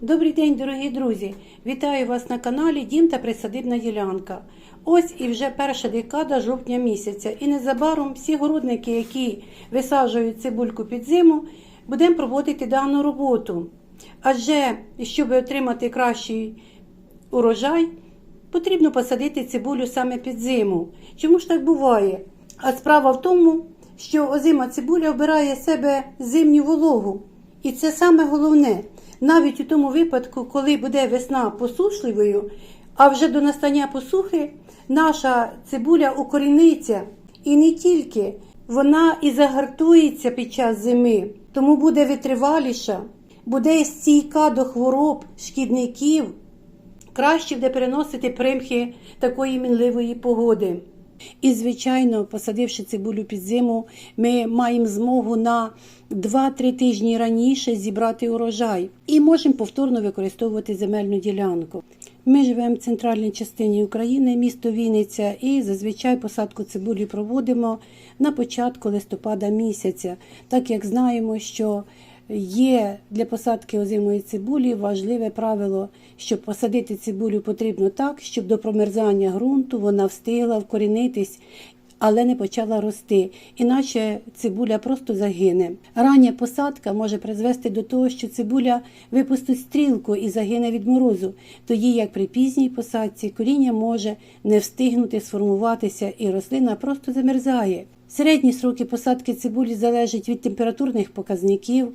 Добрий день, дорогі друзі! Вітаю вас на каналі Дім та Присадибна ділянка. Ось і вже перша декада жовтня місяця. І незабаром всі городники, які висаджують цибульку під зиму, будемо проводити дану роботу. Адже, щоб отримати кращий урожай, потрібно посадити цибулю саме під зиму. Чому ж так буває? А справа в тому, що озима цибуля обирає себе зимню вологу. І це саме головне. Навіть у тому випадку, коли буде весна посушливою, а вже до настання посухи наша цибуля укоріниться. І не тільки вона і загартується під час зими, тому буде витриваліша, буде стійка до хвороб, шкідників, краще буде переносити примхи такої мінливої погоди. І, звичайно, посадивши цибулю під зиму, ми маємо змогу на 2-3 тижні раніше зібрати урожай і можемо повторно використовувати земельну ділянку. Ми живемо в центральній частині України, місто Вінниця, і зазвичай посадку цибулі проводимо на початку листопада місяця, так як знаємо, що Є для посадки озимої цибулі важливе правило, щоб посадити цибулю потрібно так, щоб до промерзання ґрунту вона встигла вкорінитись, але не почала рости, іначе цибуля просто загине. Рання посадка може призвести до того, що цибуля випустить стрілку і загине від морозу, тоді як при пізній посадці коріння може не встигнути сформуватися і рослина просто замерзає. Середні сроки посадки цибулі залежать від температурних показників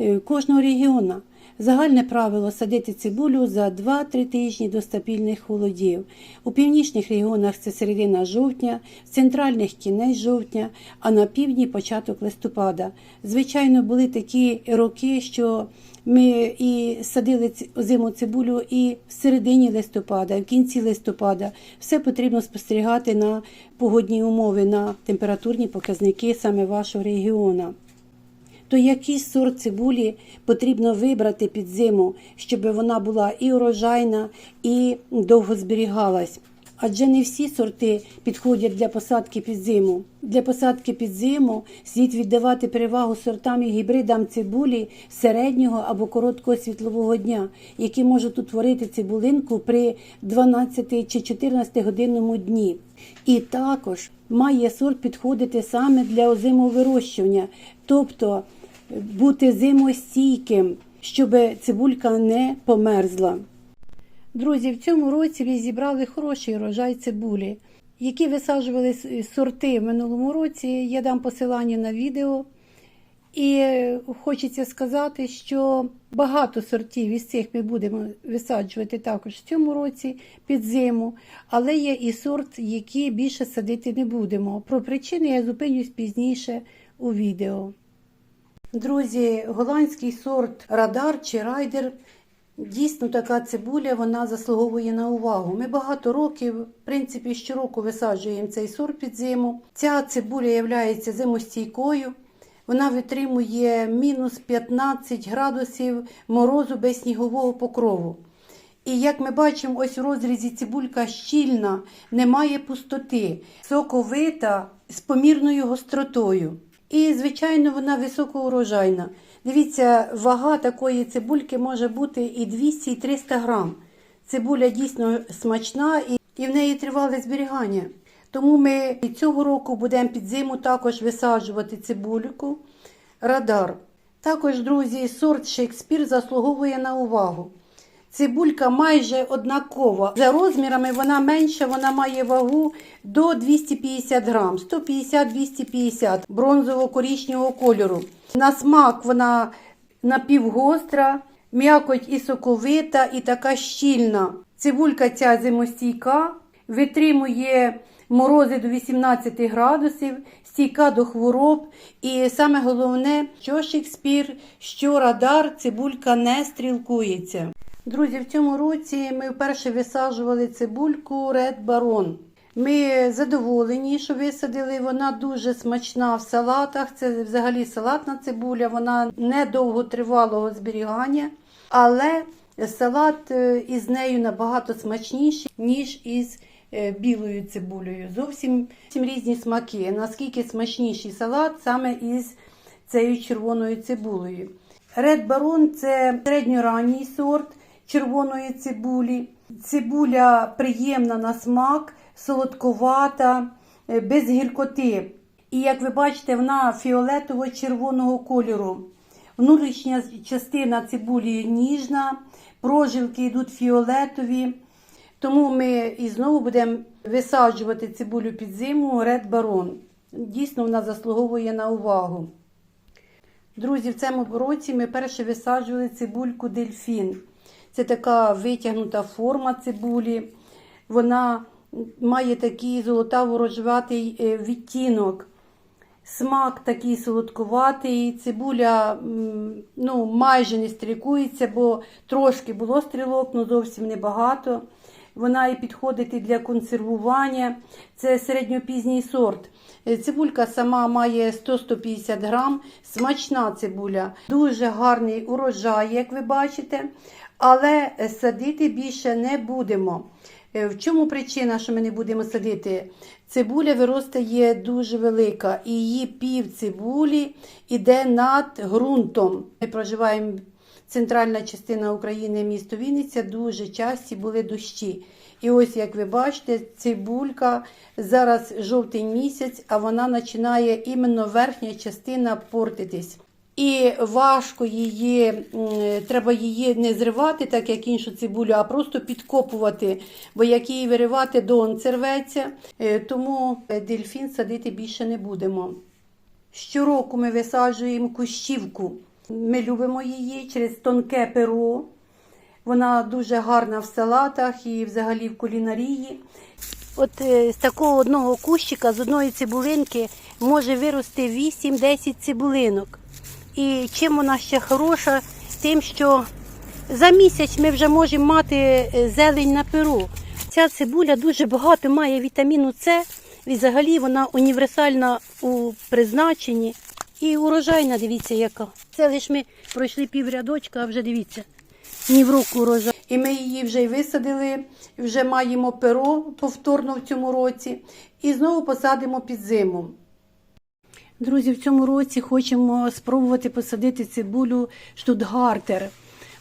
е, кожного регіону. Загальне правило садити цибулю за 2-3 тижні до стабільних холодів. У північних регіонах це середина жовтня, в центральних кінець жовтня, а на півдні початок листопада. Звичайно, були такі роки, що ми і садили озиму цибулю і в середині листопада, і в кінці листопада. Все потрібно спостерігати на погодні умови, на температурні показники саме вашого регіону. То який сорт цибулі потрібно вибрати під зиму, щоб вона була і урожайна, і довго зберігалась? Адже не всі сорти підходять для посадки під зиму. Для посадки під зиму слід віддавати перевагу сортам і гібридам цибулі середнього або короткого світлового дня, які можуть утворити цибулинку при 12 чи 14 годинному дні. І також має сорт підходити саме для озимовирощування, тобто бути зимостійким, щоб цибулька не померзла. Друзі, в цьому році ви зібрали хороший урожай цибулі, які висаджували сорти в минулому році. Я дам посилання на відео. І хочеться сказати, що багато сортів із цих ми будемо висаджувати також в цьому році під зиму, але є і сорт, який більше садити не будемо. Про причини я зупинюсь пізніше у відео. Друзі, голландський сорт Радар чи Райдер. Дійсно, така цибуля вона заслуговує на увагу. Ми багато років, в принципі, щороку висаджуємо цей сорт під зиму. Ця цибуля є зимостійкою. Вона витримує мінус 15 градусів морозу без снігового покрову. І як ми бачимо, ось у розрізі цибулька щільна, немає пустоти, соковита з помірною гостротою. І, звичайно, вона високоурожайна. Дивіться, вага такої цибульки може бути і 200, і 300 грам. Цибуля дійсно смачна і, і в неї тривале зберігання. Тому ми цього року будемо під зиму також висаджувати цибульку радар. Також, друзі, сорт Шекспір заслуговує на увагу. Цибулька майже однакова. За розмірами вона менша, вона має вагу до 250 грам, 150-250 бронзово-корічнього кольору. На смак вона напівгостра, м'якоть і соковита, і така щільна. Цибулька ця зимостійка, витримує морози до 18 градусів, стійка до хвороб. І саме головне, що Шекспір, що радар, цибулька не стрілкується. Друзі, в цьому році ми вперше висаджували цибульку Red Baron. Ми задоволені, що висадили. Вона дуже смачна в салатах. Це взагалі салатна цибуля, вона не довготривалого зберігання, але салат е, із нею набагато смачніший, ніж із е, білою цибулею. Зовсім різні смаки. Наскільки смачніший салат саме із цією червоною цибулею. Red Baron це середньоранній сорт червоної цибулі. Цибуля приємна на смак, солодковата, е, без гіркоти. І як ви бачите, вона фіолетово-червоного кольору. Внутрішня частина цибулі ніжна, прожилки йдуть фіолетові. Тому ми і знову будемо висаджувати цибулю під зиму Red Baron. Дійсно, вона заслуговує на увагу. Друзі, в цьому році ми перше висаджували цибульку дельфін. Це така витягнута форма цибулі. Вона має такий золотаво-рожеватий е, відтінок. Смак такий солодкуватий, цибуля ну, майже не стрілкується, бо трошки було стрілок, але зовсім небагато. Вона і підходить і для консервування. Це середньопізній сорт. Е, Цибулька сама має 100-150 грам. Смачна цибуля, дуже гарний урожай, як ви бачите. Але садити більше не будемо. Е, В чому причина, що ми не будемо садити? Цибуля виростає дуже велика, і її пів цибулі йде над ґрунтом. Ми проживаємо центральна частина України, місто Вінниця, дуже часті були дощі. І ось, як ви бачите, цибулька зараз жовтий місяць, а вона починає іменно верхня частина портитись. І важко її, треба її не зривати, так як іншу цибулю, а просто підкопувати, бо як її виривати, дон рветься. Е, Тому е, дельфін садити більше не будемо. Щороку ми висаджуємо кущівку. Ми любимо її через тонке перо. Вона дуже гарна в салатах і взагалі в кулінарії. От е, з такого одного кущика, з одної цибулинки, може вирости 8-10 цибулинок. І чим вона ще хороша, тим, що за місяць ми вже можемо мати е, зелень на перу. Ця цибуля дуже багато має вітаміну С, і взагалі вона універсальна у призначенні. І урожайна, дивіться, яка. Це лише ми пройшли пів рядочка, а вже дивіться, ні в руку урожай. І ми її вже й висадили, вже маємо перо повторно в цьому році, і знову посадимо під зиму. Друзі, в цьому році хочемо спробувати посадити цибулю штутгартер.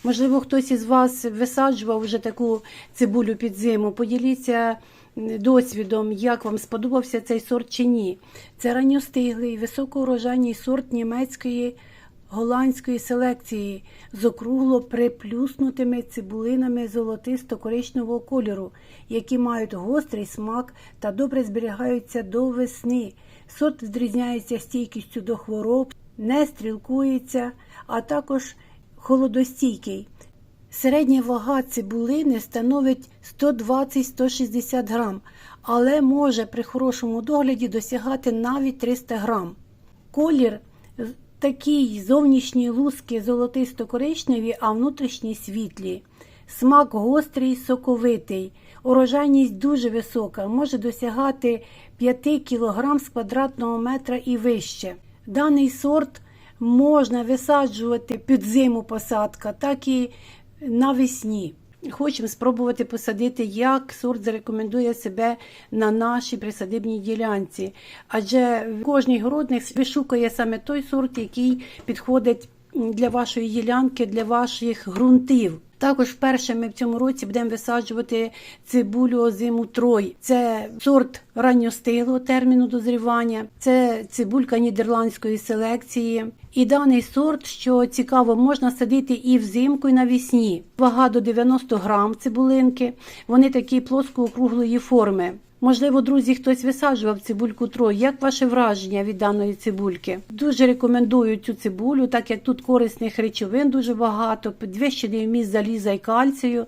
Можливо, хтось із вас висаджував вже таку цибулю під зиму. Поділіться досвідом, як вам сподобався цей сорт чи ні. Це ранньостиглий, високоурожайний сорт німецької голландської селекції з округло приплюснутими цибулинами золотисто-коричневого кольору, які мають гострий смак та добре зберігаються до весни. Сорт відрізняється стійкістю до хвороб, не стрілкується, а також холодостійкий. Середня вага цибулини становить 120-160 грам, але може при хорошому догляді досягати навіть 300 грам. Колір такий зовнішні луски золотисто-коричневі, а внутрішні світлі. Смак гострий, соковитий. Урожайність дуже висока, може досягати 5 кг з квадратного метра і вище. Даний сорт можна висаджувати під зиму посадка, так і навесні. Хочемо спробувати посадити, як сорт зарекомендує себе на нашій присадибній ділянці. Адже кожний городник вишукує саме той сорт, який підходить для вашої ділянки, для ваших ґрунтів. Також вперше ми в цьому році будемо висаджувати цибулю озиму трой. Це сорт ранньостиглого терміну дозрівання, це цибулька нідерландської селекції. І даний сорт, що цікаво, можна садити і взимку, і навісні. Вага до 90 грам цибулинки. Вони такі плоско-округлої форми. Можливо, друзі, хтось висаджував цибульку трой. Як ваше враження від даної цибульки? Дуже рекомендую цю цибулю, так як тут корисних речовин дуже багато, підвищений вміст заліза і кальцію.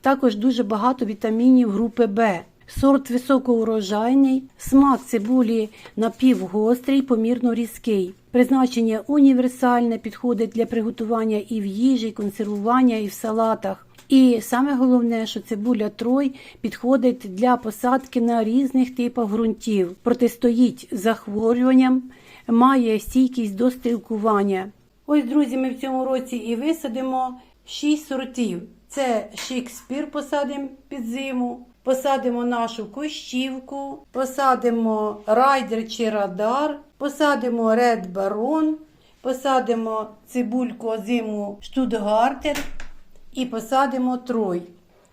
Також дуже багато вітамінів групи Б. Сорт високоурожайний, смак цибулі напівгострий, помірно різкий. Призначення універсальне, підходить для приготування і в їжі, і консервування, і в салатах. І саме головне, що цибуля трой підходить для посадки на різних типах ґрунтів, протистоїть захворюванням, має стійкість до стрілкування. Ось, друзі, ми в цьому році і висадимо 6 сортів. Це Шекспір посадимо під зиму, посадимо нашу кощівку, посадимо райдер чи радар, посадимо Ред Барон, посадимо цибульку озиму штутгартер і посадимо трой.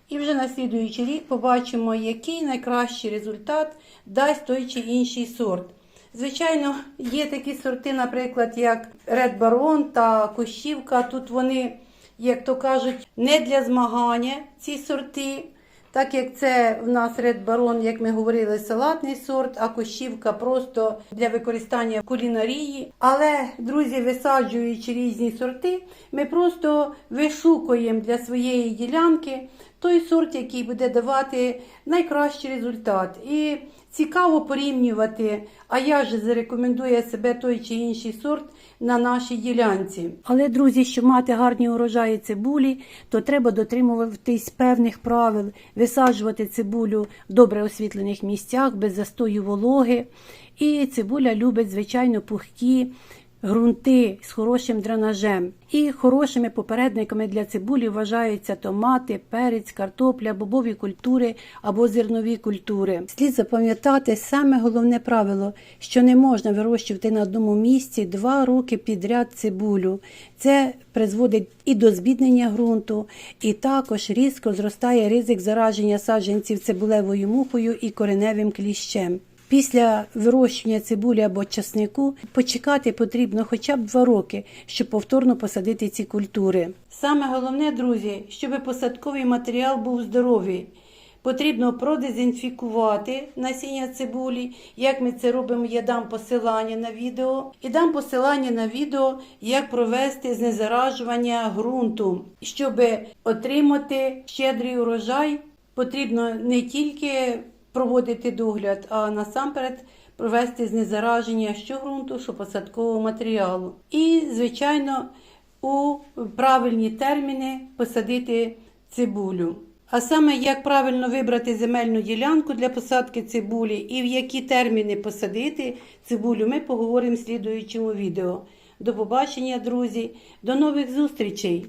І вже на слідуючий рік побачимо, який найкращий результат дасть той чи інший сорт. Звичайно, є такі сорти, наприклад, як Red Baron та Кущівка. Тут вони, як то кажуть, не для змагання ці сорти. Так як це в нас Red Baron, як ми говорили, салатний сорт, а кощівка просто для використання кулінарії. Але, друзі, висаджуючи різні сорти, ми просто вишукуємо для своєї ділянки той сорт, який буде давати найкращий результат. І цікаво порівнювати, а я ж зарекомендує себе той чи інший сорт на нашій ділянці. Але, друзі, щоб мати гарні урожаї цибулі, то треба дотримуватись певних правил, висаджувати цибулю в добре освітлених місцях, без застою вологи. І цибуля любить, звичайно, пухкі ґрунти з хорошим дренажем. І хорошими попередниками для цибулі вважаються томати, перець, картопля, бобові культури або зернові культури. Слід запам'ятати саме головне правило, що не можна вирощувати на одному місці два роки підряд цибулю. Це призводить і до збіднення ґрунту, і також різко зростає ризик зараження саджанців цибулевою мухою і кореневим кліщем. Після вирощування цибулі або часнику почекати потрібно хоча б два роки, щоб повторно посадити ці культури. Саме головне, друзі, щоб посадковий матеріал був здоровий. Потрібно продезінфікувати насіння цибулі. Як ми це робимо, я дам посилання на відео. І дам посилання на відео, як провести знезаражування ґрунту. Щоб отримати щедрий урожай, потрібно не тільки проводити догляд, а насамперед провести знезараження що ґрунту, що посадкового матеріалу. І, звичайно, у правильні терміни посадити цибулю. А саме як правильно вибрати земельну ділянку для посадки цибулі і в які терміни посадити цибулю, ми поговоримо в слідуючому відео. До побачення, друзі, до нових зустрічей!